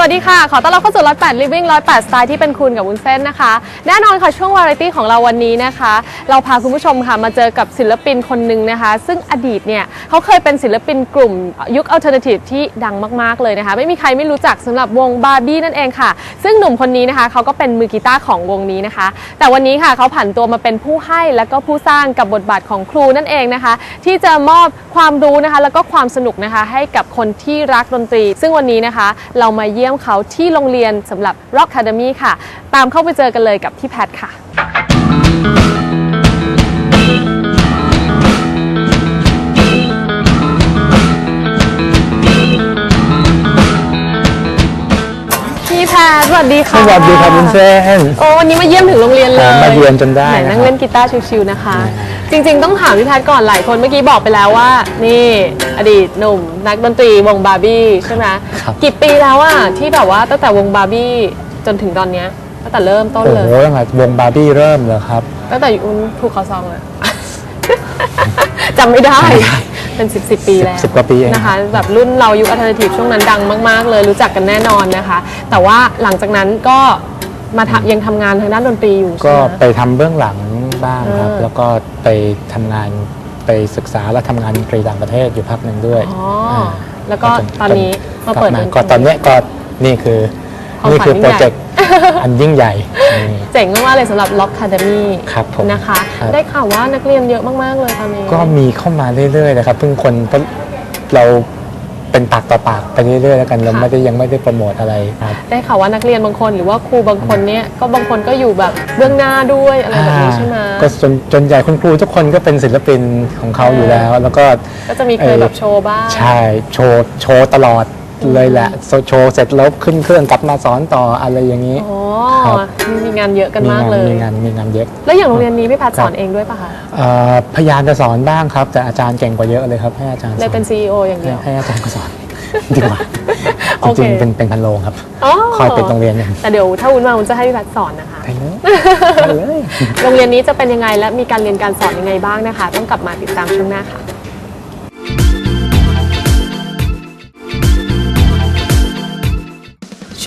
สวัสดีค่ะ ขอต้อนรับเข้าสู่ 108 Living 108 สไตล์ที่เป็นคุณกับวุ้นเส้นนะคะ แน่นอนค่ะ ช่วงวาไรตี้ของเราวันนี้นะคะ เราพาคุณผู้ชมค่ะ มาเจอกับศิลปินคนหนึ่งนะคะ ซึ่งอดีตเนี่ยเขาเคยเป็นศิลปินกลุ่มยุคอัลเทอร์เนทีฟที่ดังมาก ๆ เลยนะคะ ไม่มีใครไม่รู้จักสำหรับวงบาร์บี้นั่นเองค่ะ ซึ่งหนุ่มคนนี้นะคะเขาก็เป็นมือกีตาร์ของวงนี้นะคะ แต่วันนี้ค่ะเขาผันตัวมาเป็นผู้ให้และก็ผู้สร้างกับบทบาทของครูนั่นเองนะคะ ที่จะมอบความรู้นะคะ แล้วก็ความสนุกนะคะให้กับคนที่รักดนตรี ซึ่งวันนี้นะคะเรามาเยี่ยมเขาที่โรงเรียนสำหรับ Rock Academy ค่ะ ตามเข้าไปเจอกันเลยกับพี่แพทค่ะพี่แพทสวัสดีค่ะสวัสดีครับคุณเส้นโอ้วันนี้มาเยี่ยมถึงโรงเรียนเลยครับมาเยือนจนได้หนะครับนั่งเล่นกีตาร์ชิวๆนะคะ จริง ๆ ต้องถามพี่แพทก่อนหลายคนเมื่อกี้บอกไปแล้วว่า นี่อดีตหนุ่ม นักดนตรีวงบาร์บี้ใช่ไหมครับ กี่ปีแล้วอะที่แบบว่าตั้งแต่วงบาร์บี้จนถึงตอนเนี้ยตั้งแต่เริ่มต้นโอ้เลยโหตั้งแต่วงบาร์บี้เริ่มเลยครับ ตั้งแต่อุ้นถูกเขาซองเลย จำไม่ได้ เป็นสิบสิบปีแล้วสิบกว่าปีเองนะคะแบบรุ่นเรายุคอัลเทอร์เนทีฟช่วงนั้นดังมาก ๆ เลยรู้จักกันแน่นอนนะคะ แต่ว่าหลังจากนั้นก็มาทำยังทำงานทางด้านดนตรีอยู่ก็ใช่ไหมไปทำเบื้องหลัง บ้างครับเออแล้วก็ไปทำงานไปศึกษาและทำงานดนตรีต่างประเทศอยู่พักหนึ่งด้วยอ๋อาแล้วก็จตอนนี้มาลับเปิดมาดนตรีก็ตอนเนี้ยก็นี่คือความนี่คือฝันยิ่งใหญ่โปรเจกต์อันยิ่งใหญ่นี่เจ๋งมากๆเลยสำหรับ Lock Academy ครับผมนะคะครับได้ข่าวว่านักเรียนเยอะมาก ๆ เลยตอนนี้ ก็มีเข้ามาเรื่อยๆนะครับเพิ่งคนเรา เป็นปากต่อปากไปเรื่อยๆแล้วกันเราค่ะไม่ได้ยังไม่ได้โปรโมทอะไรครับ ได้ข่าวว่านักเรียนบางคนหรือว่าครูบางคนเนี่ยก็บางคนก็อยู่แบบเบื้องหน้าด้วยอะไรแบบนี้ใช่ไหมก็จนจนใหญ่คุณครูทุกคนก็เป็นศิลปินของเขาอยู่แล้ว แล้วก็ก็จะมีเคยแบบโชว์บ้างใช่โชว์โชว์ตลอด เลยแหละโชว์เสร็จแล้วขึ้นเครื่องกลับมาสอนต่ออะไรอย่างนี้ อ๋อครับ มีงานเยอะกันมีมากงานเลย มีงานมีงานเยอะ แล้วอย่างโรงเรียนนี้พี่แพทย์สอนครับเองด้วยป่ะคะ เอ่อพยายามจะสอนบ้างครับ แต่อาจารย์เก่งกว่าเยอะเลยครับ ให้อาจารย์สเลอยนเป็น CEO อย่างเดีให้ยว ให้อาจารย์ก็สอน ดีกว่าโอจเค ริงๆเป็นเป็นพันโลงครับ อ๋อคอยเป็นโรงเรียนอย่างแต่เดี๋ยวถ้าวุ้นมาวุ้นจะให้พี่แพทย์สอนนะคะ ไปเลยไปเลย โรงเรียนนี้จะเป็นยังไงและมีการเรียนการสอนยังไงบ้างนะคะ ต้องกลับมาติดตามช่วงหน้าค่ะ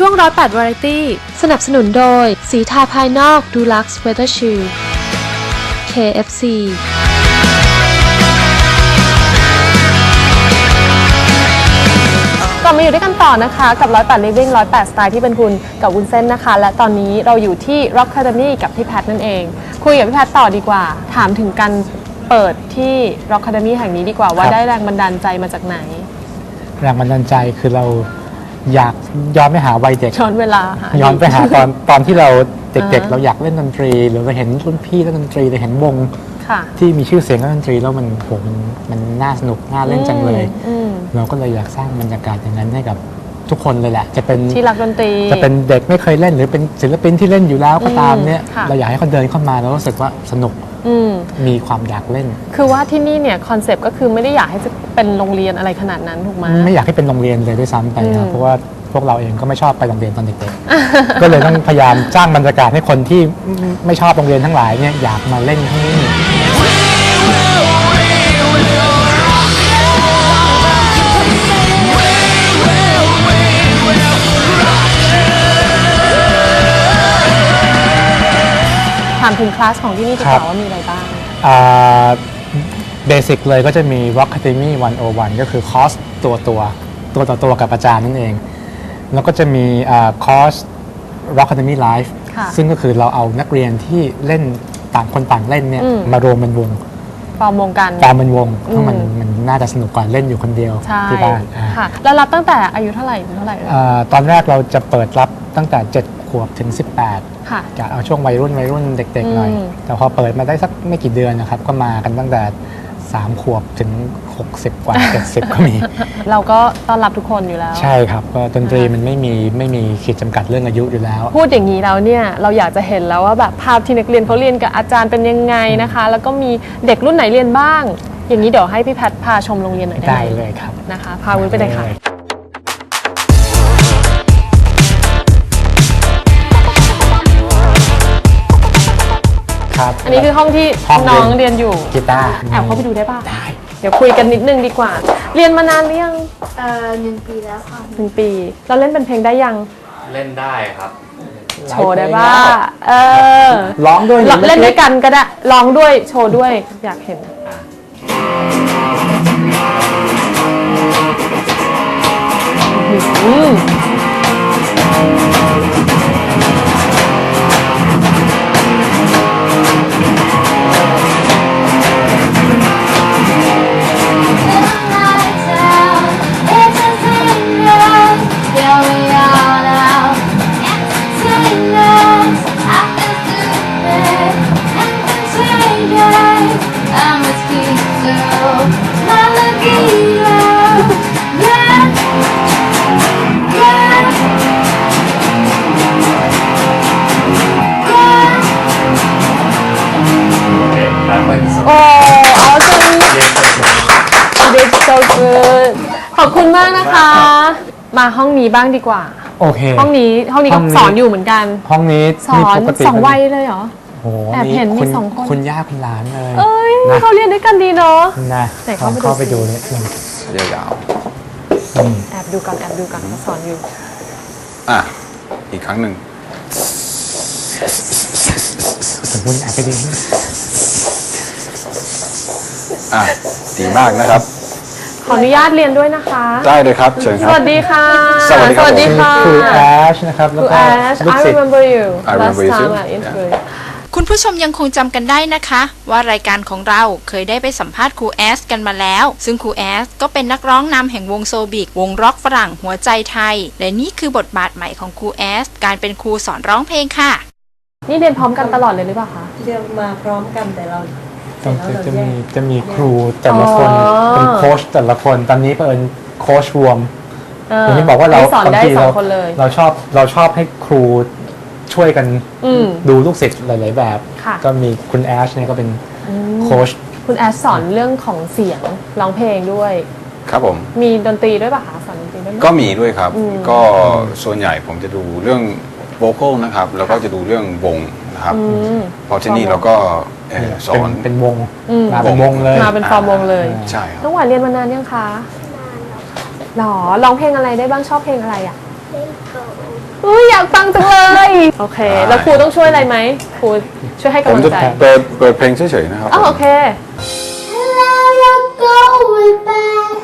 ช่วงร้อยแปดวาไรตี้ สนับสนุนโดย สีทาภายนอกดูลักซ์เวเ e อร์ชิล KFC กลับมาอยู่ด้วยกันต่อนะคะ กับ 108 Living 108 สไตล์ที่เป็นคุณกับวุ้นเส้นนะคะ และตอนนี้เราอยู่ที่ Rock Academy กับพี่แพทนั่นเอง คุยกับพี่แพทต่อดีกว่า ถามถึงการเปิดที่ Rock Academy แห่งนี้ดีกว่าว่าครับ ได้แรงบันดาลใจมาจากไหน แรงบันดาลใจคือเรา อยากย้อนไปหาวัยเด็กย้อนเวลาหาย้อนไปหาตอนตอนที่เราเด็กอ่าๆเราอยากเล่นดนตรี หรือเราเห็นรุ่นพี่เล่นดนตรีเราเห็นวงค่ะ ที่มีชื่อเสียงเล่นดนตรีแล้วมันโหมันมันน่าสนุกน่าเล่นจังเลยอืม เราก็เลยอยากสร้างบรรยากาศอย่างนั้นให้กับทุกคนเลยแหละ จะเป็นที่รักดนตรี จะเป็นเด็กไม่เคยเล่นหรือเป็นศิลปินที่เล่นอยู่แล้วก็ตามเนี่ยค่ะ เราอยากให้เขาเดินเข้ามาแล้วรู้สึกว่าสนุก อืม มีความอยากเล่น คือว่าที่นี่เนี่ยคอนเซปต์ก็คือไม่ได้อยากให้จะเป็นโรงเรียนอะไรขนาดนั้นถูกไหม ไม่อยากให้เป็นโรงเรียนเลยด้วยซ้ำไปครัอืบมเพราะว่าพวกเราเองก็ไม่ชอบไปโรงเรียนตอนเด็กๆ ก็เลยต้องพยายามสร้างบรรยากาศให้คนที่ไม่ชอบโรงเรียนทั้งหลายเนี่ยอยากมาเล่นที่นี่ ถามถึงคลาสของที่นี่ดีกว่าว่ามีอะไรบ้าง เบสิกเลยก็จะมี Rock Academy 101 ก็คือคอร์สตัวตัวตัวต่อตัวกับอาจารย์นั่นเอง แล้วก็จะมีคอร์ส Rock Academy Live ค่ะ ซึ่งก็คือเราเอานักเรียนที่เล่นต่างคนต่างเล่นเนี่ยอืมมารวมเป็นวงฟอร์มวงกันฟอร์มเป็นวงเพราะมันอืม มันน่าจะสนุกกว่าเล่นอยู่คนเดียวใช่ที่บ้านอ่าค่ะ แล้วรับตั้งแต่อายุเท่าไหร่ถึงเท่าไหร่เอ่ย อ่าตอนแรกเราจะเปิดรับตั้งแต่ 7 ขวบถึง 18ค่ะจะเอาช่วงวัยรุ่นวัยรุ่นเด็ก ๆ หน่อยอืมแต่พอเปิดมาได้สักไม่กี่เดือนนะครับ ก็มากันตั้งแต่3ขวบถึง 60 กว่า 70 ก็มี เราก็ต้อนรับทุกคนอยู่แล้ว ใช่ครับก็ดนตรีมันไม่มีไม่มีขีดจำกัดเรื่องอายุอยู่แล้ว พูดอย่างนี้แล้วเนี่ยเราอยากจะเห็นแล้วว่าแบบภาพที่นักเรียนเขาเรียนกับอาจารย์เป็นยังไงนะคะ แล้วก็มีเด็กรุ่นไหนเรียนบ้าง อย่างนี้เดี๋ยวให้พี่แพทย์พาชมโรงเรียนหน่อยได้ได้ไหมเลยครับนะคะพาวุ้นไปเลยค่ะ ครับอันนี้คือห้องที่ห้องเรียนน้องเรียนอยู่ กีตาร์ แอบเข้าไปดูได้ป่ะ ได้ เดี๋ยวคุยกันนิดนึงดีกว่า เรียนมานานหรือยังเอ่อหนึ่งปีแล้วค่ะหนึ่งปี เราเล่นเป็นเพลงได้ยัง เล่นได้ครับ โชว์ได้ป่ะ เออร้องด้วยเราเล่นด้วยกันก็ได้ ร้องด้วย โชว์ด้วย อยากเห็น อืม โอ้เอาจัง Did so good ขอบคุณมากนะคะ มาห้องนี้บ้างดีกว่า โอเค ห้องนี้ห้องนี้ก็สอนอยู่เหมือนกัน ห้องนี้สอนสองวัยเลยเหรอ โอ้โหแอบเห็นมีคุณสองคน คุณย่าคุณหลานเลยเอ้ยนะเขาเรียนด้วยกันดีเนาะ นะไหนเข้าไปลองเข้าไปดูดูสิเนี่ยยาวแอบดูกันแอบดูกันเขาสอนอยู่ๆอะ อีกครั้งหนึ่งสมมติแอบไปดูอะดีมากนะครับ ขออนุญาตเรียนด้วยนะคะ ได้เลยครับ เชิญคสรับ วัสดีค่ะ สวัสดีครับค่ะ ครูแอชนะครับคแล้วรูก็แอชลูก I ศิษย์ remember you I last remember you time too. I interviewed คุณผู้ชมยังคงจำกันได้นะคะ ว่ารายการของเราเคยได้ไปสัมภาษณ์ครูแอสกันมาแล้ว ซึ่งครูแอสก็เป็นนักร้องนำแห่งวงโซบิก วงร็อกฝรั่งหัวใจไทย และนี่คือบทบาทใหม่ของครูแอสการเป็นครูสอนร้องเพลงค่ะ นี่เรียนพร้อมกันตลอดเลยหรือเปล่าคะเรียนมาพร้อมกันแต่เราต้องแต่จะเราจะแยมีกจะมีครูแต่ละคนอ๋อเป็นโค้ชแต่ละคนตอนนี้เพิ่นโค้ชรวมเอออย่างที่บอกว่าเราให้สอนบางได้ทีสอเรางคนเลยเราชอบเราชอบให้ครู ช่วยกันอืม ดูลูกศิษย์หลาย ๆ แบบ ค่ะ ก็มีคุณแอชเนี่ยก็เป็นโค้ชคุณแอชสอนเรื่องของเสียงร้องเพลงด้วย ครับผม มีดนตรีด้วยป่ะคะสอนดนตรีด้วยไหม ก็มีด้วยครับ อืม ก็ส่วนใหญ่ผมจะดูเรื่องโวคอลนะครับ แล้วก็จะดูเรื่องวงนะครับ อืม เพราะที่นี่เราก็เอ่อสอน เป็นเป็นวงอืม มาเป็นวงเลย มาเป็นฟอร์มวงเลยใช่ครับ น้องหวานเรียนมานานยังคะหรอร้องเพลงอะไรได้บ้างชอบเพลงอะไรอะ อุ้ยอยากฟังจังเลย โอเค แล้วครูต้องช่วยอะไรไหมครูช่วยให้ผมกำลังจะใจเปิดเปิดเพลงเฉยๆนะครับอ้าวโอเค Hello, you're going back.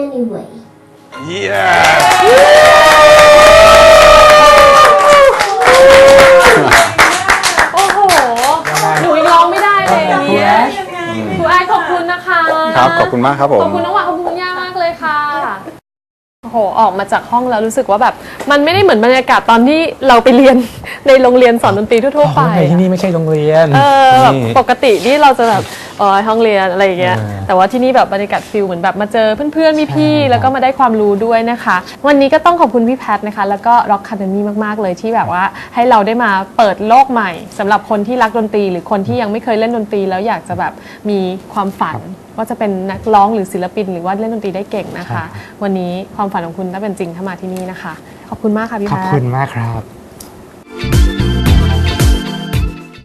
Anyway. เยี่ยโอ้โห หนูยังร้องไม่ได้เลยอย่างเนี้ยครูไอายขอบคุณนะคะครับ ขอบคุณมากครับผมขอบคุณน้องหวานขอบคุณคุณย่ามากเลยค่ะ โอ้โห ออกมาจากห้องแล้วรู้สึกว่าแบบ มันไม่ได้เหมือนบรรยากาศตอนที่เราไปเรียน ในโรงเรียนสอนดนตรีทั่วๆไปอ๋อที่นี่ไม่ใช่โรงเรียนเออแบบนี่ ปกตินี่เราจะแบบเออห้องเรียนอะไรอย่างเงี้ยเออแต่ว่าที่นี่แบบบรรยากาศฟิลเหมือนแบบมาเจอเพื่อนๆพี่ใช่ๆแล้วก็มาได้ความรู้ด้วยนะคะ วันนี้ก็ต้องขอบคุณพี่แพทนะคะ แล้วก็ Rock Academy มากๆ เลยที่แบบว่าให้เราได้มาเปิดโลกใหม่สำหรับคนที่รักดนตรี หรือคนที่ยังไม่เคยเล่นดนตรี แล้วอยากจะแบบมีความฝันว่าจะเป็นนักร้องหรือศิลปิน หรือว่าเล่นดนตรีได้เก่งนะคะ วันนี้ความฝันของคุณถ้าเป็นจริงถ้ามาที่นี่นะคะ ขอบคุณมากค่ะพี่ขอบแพทคุณมากครับ